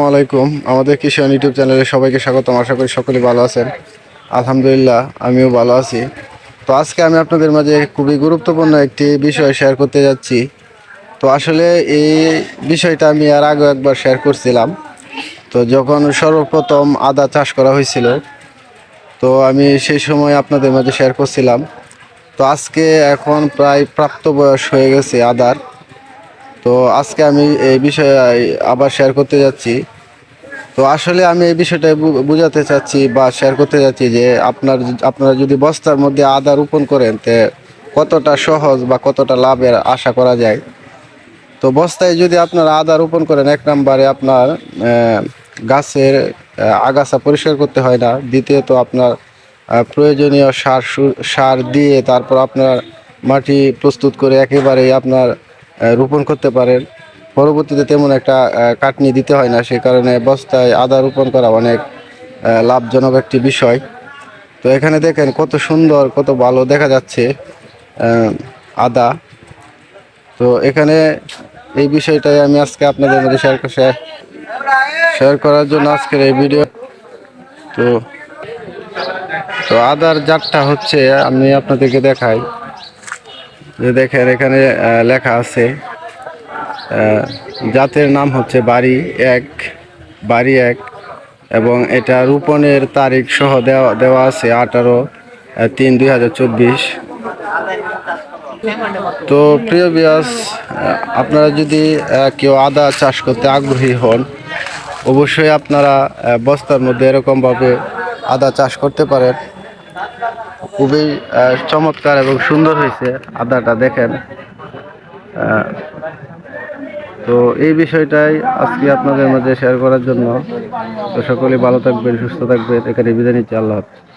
আসসালামু আলাইকুম। আমাদের কিষান ইউটিউব চ্যানেলে সবাইকে স্বাগতম। আশা করি সকলেই ভালো আছেন। আলহামদুলিল্লাহ, আমিও ভালো আছি। তো আজকে আমি আপনাদের মাঝে খুবই গুরুত্বপূর্ণ একটি বিষয় শেয়ার করতে যাচ্ছি। তো আসলে এই বিষয়টা আমি আর আগে একবার শেয়ার করছিলাম। তো যখন সর্বপ্রথম আদা চাষ করা হয়েছিল, তো আমি সেই সময় আপনাদের মাঝে শেয়ার করছিলাম। তো আজকে এখন প্রায় প্রাপ্ত বয়স হয়ে গেছে আদার। তো আজকে আমি এই বিষয়ে আবার শেয়ার করতে যাচ্ছি। তো আসলে আমি এই বিষয়টা বোঝাতে চাচ্ছি বা শেয়ার করতে যাচ্ছি যে আপনার আপনারা যদি বস্তার মধ্যে আদা রোপণ করেন, তে কতটা সহজ বা কতটা লাভের আশা করা যায়? তো বস্তায় যদি আপনারা আদা রোপণ করেন, এক নম্বরে আপনার গাছের আগাছা পরিষ্কার করতে হয় না। দ্বিতীয়ত আপনার প্রয়োজনীয় সার সার দিয়ে তারপর আপনার মাটি প্রস্তুত করে একেবারেই আপনার রোপণ করতে পারেন। পরবর্তীতে তেমন একটা কাটনি দিতে হয় না, সে কারণে বস্তায় আদা রোপণ করা অনেক লাভজনক একটি বিষয়। তো এখানে দেখেন কত সুন্দর, কত ভালো দেখা যাচ্ছে আদা। তো এখানে এই বিষয়টাই আমি আজকে আপনাদের মধ্যে শেয়ার শেয়ার করার জন্য আজকের এই ভিডিও তো তো আদার জাতটা হচ্ছে, আমি আপনাদেরকে দেখাই। যে দেখেন এখানে লেখা আছে জাতের নাম হচ্ছে বাড়ি এক বাড়ি এক, এবং এটা রোপণের তারিখ সহ দেওয়া দেওয়া আছে আঠারো তিন দুই হাজার চব্বিশ। তো প্রিয় বিয়াস আপনারা যদি কেউ আদা চাষ করতে আগ্রহী হন, অবশ্যই আপনারা বস্তার মধ্যে এরকমভাবে আদা চাষ করতে পারেন। খুবই চমৎকার এবং সুন্দর হয়েছে আদাটা, দেখেন। তো এই বিষয়টাই আজকে আপনাদের মাঝে শেয়ার করার জন্য। তো সকলেই ভালো থাকবেন, সুস্থ থাকবেন। এখানে বিদায় নিচ্ছি, আল্লাহ হাফিজ।